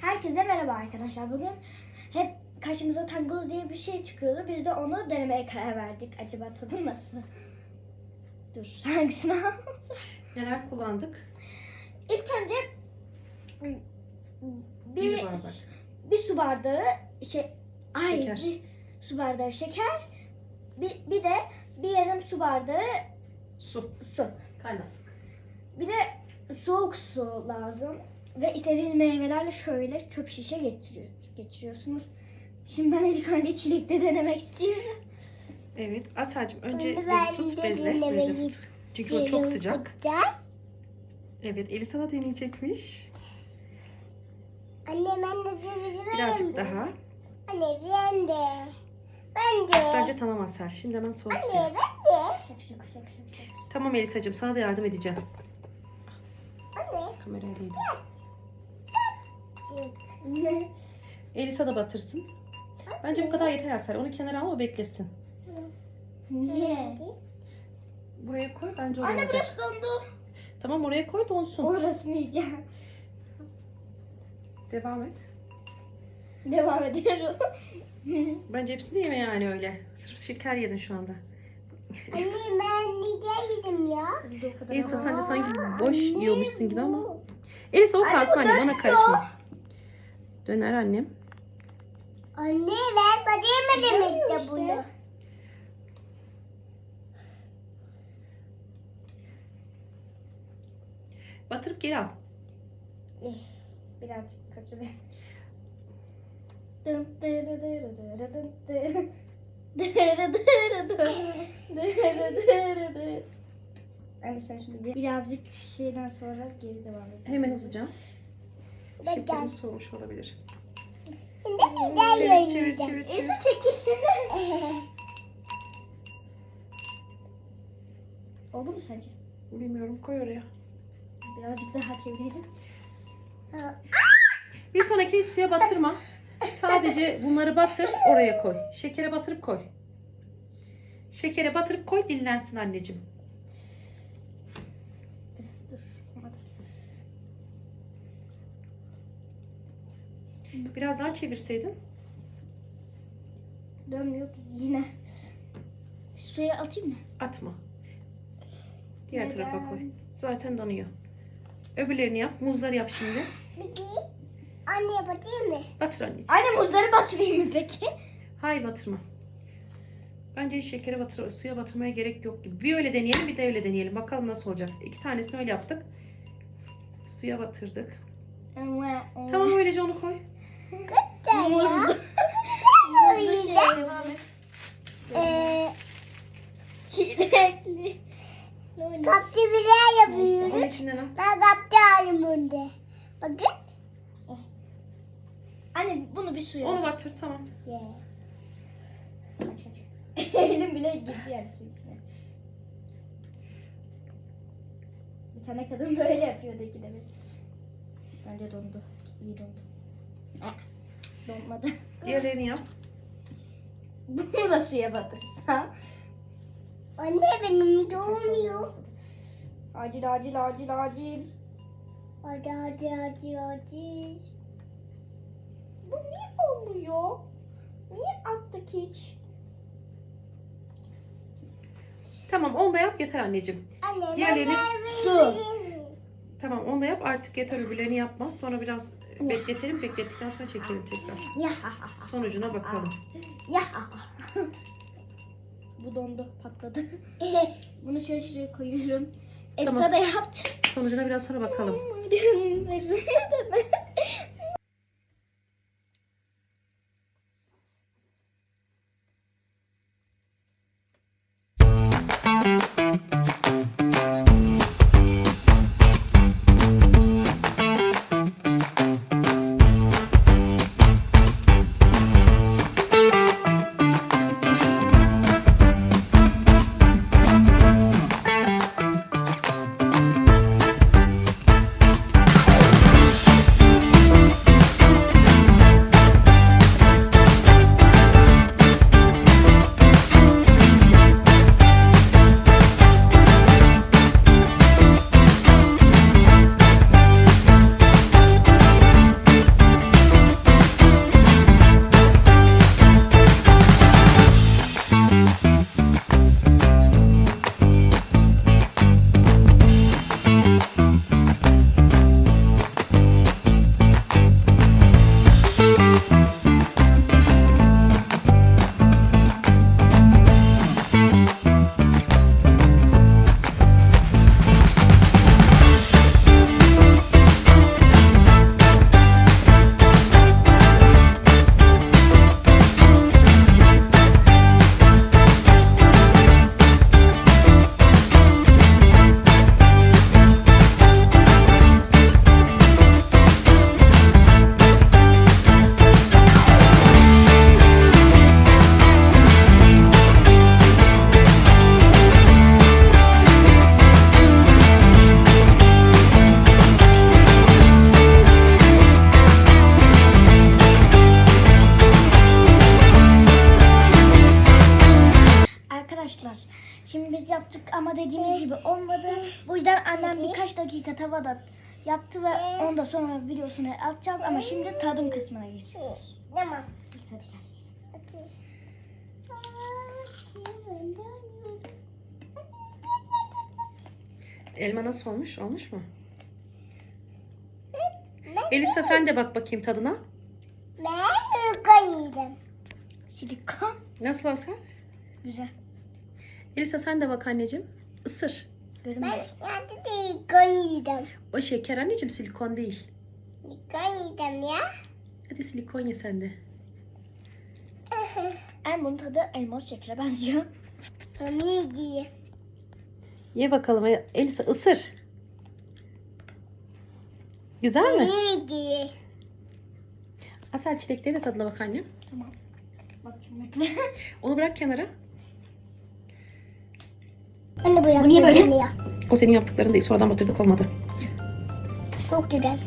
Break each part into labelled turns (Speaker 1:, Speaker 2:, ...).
Speaker 1: Herkese merhaba arkadaşlar. Bugün hep karşımıza tangoz diye bir şey çıkıyordu. Biz de onu denemeye karar verdik. Acaba tadı nasıl? Dur hangisini?
Speaker 2: Neler kullandık?
Speaker 1: İlk önce bir,
Speaker 2: Bir bardak.
Speaker 1: bir su bardağı şey ay
Speaker 2: Şeker.
Speaker 1: bir su bardağı şeker. Bir, bir de bir yarım su bardağı
Speaker 2: Su.
Speaker 1: su.
Speaker 2: Kaynak.
Speaker 1: Bir de soğuk su lazım. Ve istediğiniz meyvelerle şöyle çöp şişe getiriyor, geçiriyorsunuz. Şimdi ben ilk önce çilekte denemek istiyorum.
Speaker 2: Evet. Asacığım önce bezi
Speaker 3: ben
Speaker 2: tut bezle. Bezle tut. Çünkü o çok sıcak. Evet Elita da deneyecekmiş.
Speaker 3: Anne ben de deneyebilirim.
Speaker 2: Birazcık daha.
Speaker 3: Anne ben de. Ben de.
Speaker 2: Bence tamam Asel. Şimdi hemen soğuk
Speaker 3: Anne
Speaker 2: suya.
Speaker 3: ben de.
Speaker 1: Şak şak şak şak şak.
Speaker 2: Tamam Elisacığım sana da yardım edeceğim.
Speaker 3: Anne.
Speaker 2: Kameraya değdi.
Speaker 3: Çık.
Speaker 2: Elisa da batırsın. Bence bu kadar yeter Asel. Onu kenara al o beklesin.
Speaker 1: Niye?
Speaker 2: Buraya koy bence o
Speaker 1: Anne
Speaker 2: olacak.
Speaker 1: burası dondu.
Speaker 2: Tamam oraya koy donsun.
Speaker 1: Orasını yiyeceğim.
Speaker 2: Devam et.
Speaker 1: Devam ediyorum.
Speaker 2: Bence hepsini yeme yani öyle. Sırf şeker yedin şu anda.
Speaker 3: Anne ben yiyeydim ya.
Speaker 1: o kadar
Speaker 2: Elisa sence sanki boş yiyormuşsun gibi ama. Elisa o
Speaker 1: Anne,
Speaker 2: kalsın ona
Speaker 1: dönmüyor.
Speaker 2: karışma. Döner annem.
Speaker 3: Anne ben
Speaker 1: Dönüyor
Speaker 3: demek de
Speaker 1: işte.
Speaker 3: bunu.
Speaker 2: Batırıp geri al.
Speaker 1: Birazcık kötü bir. Anne sen şimdi bir- birazcık şeyden sonra geri devam edelim.
Speaker 2: Hemen hızlıca.
Speaker 3: Bakın.
Speaker 2: Şekerim soğumuş olabilir.
Speaker 3: Şimdi bir daha
Speaker 2: Çevir çevir
Speaker 3: yiyeceğim.
Speaker 2: çevir. çevir.
Speaker 1: Çekilsene. Oldu mu sence?
Speaker 2: Bilmiyorum koy oraya.
Speaker 1: Birazcık daha çevirelim.
Speaker 2: Bir sonrakini suya batırma. Sadece bunları batır oraya koy. Şekere batırıp koy. Şekere batırıp koy dinlensin anneciğim. Biraz daha çevirseydin.
Speaker 1: Dönmüyor ki yine. Suya atayım mı?
Speaker 2: Atma. Diğer
Speaker 1: Neden?
Speaker 2: tarafa koy. Zaten danıyor. Öbürlerini yap. Muzları yap şimdi.
Speaker 3: Peki. Anne batayım mı?
Speaker 2: Batır anneciğim.
Speaker 1: Anne muzları batırayım mı peki?
Speaker 2: Hayır batırma. Bence hiç şekere batır, suya batırmaya gerek yok gibi. Bir öyle deneyelim bir de öyle deneyelim. Bakalım nasıl olacak. İki tanesini öyle yaptık. Suya batırdık. Tamam öylece onu koy.
Speaker 1: Muzlu. Muzlu şey devam et.
Speaker 3: Ee,
Speaker 1: Çilekli.
Speaker 3: Kapçı
Speaker 2: Onun
Speaker 3: yapıyoruz.
Speaker 2: içinden al.
Speaker 3: Ben kapçı alayım bunda. Bakın.
Speaker 1: Bunu bir suya
Speaker 2: Onu
Speaker 1: batır.
Speaker 2: tamam.
Speaker 3: Yeah.
Speaker 1: Elim bile gitti yani su içine. Bir tane kadın böyle yapıyordu ikide bir. Bence dondu. İyi dondu. Ah, Donmadı.
Speaker 2: Diğerlerini yap.
Speaker 1: Bunu da suya batırsa.
Speaker 3: Anne benim doğmuyor.
Speaker 1: Acil acil acil acil.
Speaker 3: Hadi hadi hadi hadi.
Speaker 1: Bu niye attık hiç?
Speaker 2: Tamam onu da yap yeter anneciğim.
Speaker 3: Anne
Speaker 2: Diğerlerini-
Speaker 1: Su.
Speaker 2: Tamam onu da yap artık yeter öbürlerini yapma. Sonra biraz bekletelim. Beklettikten sonra çekelim tekrar.
Speaker 1: Ya
Speaker 2: Sonucuna bakalım.
Speaker 1: ya. Bu dondu patladı. Bunu şöyle şuraya koyuyorum. Elsa
Speaker 2: Tamam.
Speaker 1: da yaptı.
Speaker 2: Sonucuna biraz sonra bakalım.
Speaker 1: dakika tavada yaptı ve ondan sonra videosunu atacağız ama şimdi tadım kısmına geçiyoruz.
Speaker 3: Tamam.
Speaker 1: Biz hadi gel.
Speaker 2: Elma nasıl olmuş? Olmuş mu? Elisa sen de bak bakayım tadına.
Speaker 3: Ben koydum.
Speaker 1: Silikon.
Speaker 2: Nasıl Asel?
Speaker 1: Güzel.
Speaker 2: Elisa sen de bak anneciğim. Isır.
Speaker 3: Ben
Speaker 1: Görünmüyor.
Speaker 3: yandı değil koydum.
Speaker 2: O şeker anneciğim silikon değil.
Speaker 3: Koydum ya.
Speaker 2: Hadi silikon ye sen de.
Speaker 1: Bunun tadı elmas şekere benziyor.
Speaker 3: Komedi.
Speaker 2: Ye bakalım Elisa ısır. Güzel mi?
Speaker 3: Komedi.
Speaker 2: Asel çilekleri de tadına bak annem.
Speaker 1: Tamam. Bak şimdi.
Speaker 2: Onu bırak kenara.
Speaker 3: Ben de bu yaptım.
Speaker 1: niye böyle?
Speaker 3: Ya.
Speaker 2: O senin yaptıkların değil. Sonradan batırdık olmadı.
Speaker 3: Çok güzel.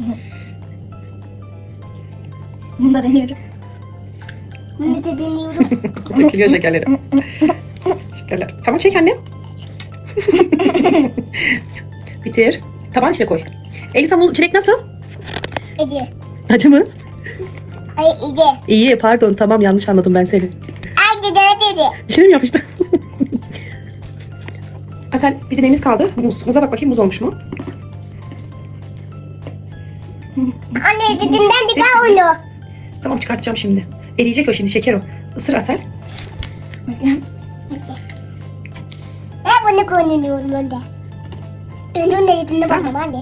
Speaker 1: Bunu da deniyorum.
Speaker 3: Bunu da deniyorum.
Speaker 2: Dökülüyor şekerleri. Şekerler. Tamam çek annem. Bitir. Taban içine koy. Elisa muz, çilek nasıl?
Speaker 3: Ece.
Speaker 2: Acı mı?
Speaker 3: Hayır Ece.
Speaker 2: İyi pardon tamam yanlış anladım ben seni.
Speaker 3: Güzel dedi.
Speaker 2: İçine mi yapıştı? Asel bir de neyimiz kaldı? Muz. Muza bak bakayım muz olmuş mu?
Speaker 3: Anne dediğinden çıkar onu.
Speaker 2: Tamam çıkartacağım şimdi. Eriyecek o şimdi şeker o. Isır Asel.
Speaker 1: Bekle.
Speaker 3: Ben bunu kullanıyorum önde. Önünde yüzüne
Speaker 2: Güzel mi?
Speaker 3: bakalım anne.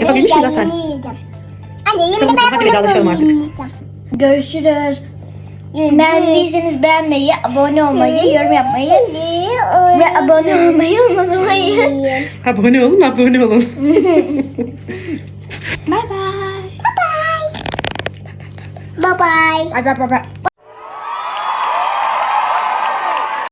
Speaker 2: Yapabilmiş miydin sen?
Speaker 3: Yiyeceğim. Anne şimdi
Speaker 2: Tamam,
Speaker 3: ben
Speaker 2: hadi
Speaker 3: bunu
Speaker 2: vedalaşalım artık.
Speaker 3: kullanacağım.
Speaker 1: Görüşürüz. Beğendiyseniz beğenmeyi, abone olmayı, yorum yapmayı. Ve abone olmayı unutmayın.
Speaker 2: Abone olun abone olun.
Speaker 1: Bye bye.
Speaker 3: Bye bye.
Speaker 1: Bye bye bye bye.